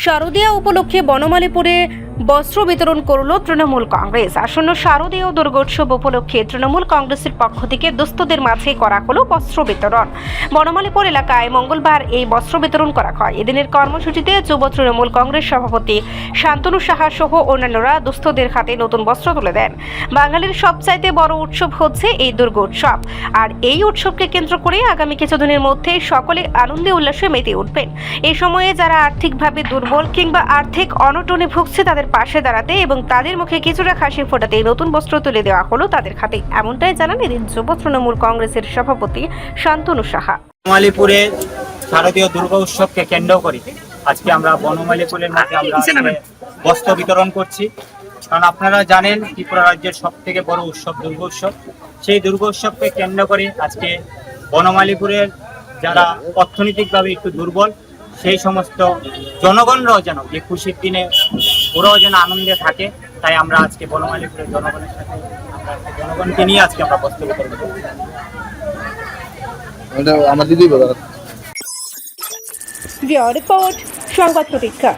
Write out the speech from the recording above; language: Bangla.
শারদীয়া উপলক্ষে বনমালীপুরে বস্ত্র বিতরণ করল তৃণমূল কংগ্রেস। আসন্ন শারদীয় দুর্গোৎসব উপলক্ষে তৃণমূল কংগ্রেসের পক্ষ থেকে দুস্থদের মাঝে করা হলো বস্ত্র বিতরণ। বনমালীপুর এলাকায় মঙ্গলবার এই বস্ত্র বিতরণ করা হয়। এদিনের কর্মসূচিতে যুব তৃণমূল কংগ্রেস সভাপতি শান্তনু সাহা সহ অন্যান্যরা দুস্থদের হাতে নতুন বস্ত্র তুলে দেন। বাঙালির সবচাইতে বড় উৎসব হচ্ছে এই দুর্গোৎসব। আর এই উৎসবকে কেন্দ্র করে আগামী কিছুদিনের মধ্যে সকলে আনন্দে উল্লাসে মেতে উঠবেন। এই সময়ে যারা আর্থিকভাবে দুর্বল কিংবা আর্থিক অনটনে ভুগছে তাদের পাশে দাঁড়াতে এবং তাদের মুখে কিছুটা হাসি ফোটাতে নতুন বস্ত্র তুলে দেওয়া হলো তাদের খাতে। এমনটাই জানান এদিন যুব তৃণমূল কংগ্রেসের সভাপতি শান্তনু সাহা। বনমালীপুরে শারদীয় দুর্গা উৎসবকে কেন্দ্র করে আজকে আমরা বনমালীপুরের মধ্যে আমরা বস্ত্র বিতরণ করছি। কারণ আপনারা জানেন ত্রিপুরা রাজ্যের সব থেকে বড় উৎসব দুর্গা উৎসব। সেই দুর্গা উৎসবকে কেন্দ্র করে আজকে বনমালীপুরের যারা অর্থনৈতিকভাবে একটু দুর্বল সেই সমস্ত জনগণরাও যেন এই খুশির দিনে ওরাও যেন আনন্দে থাকে তাই আমরা আজকে বনমালীপুরের জনগণের সাথে জনগণকে নিয়ে আজকে আমরা বস্ত্র বিতরণ করছি আমার দিদি বলো। রিপোর্ট সংবাদ প্রতীক্ষা।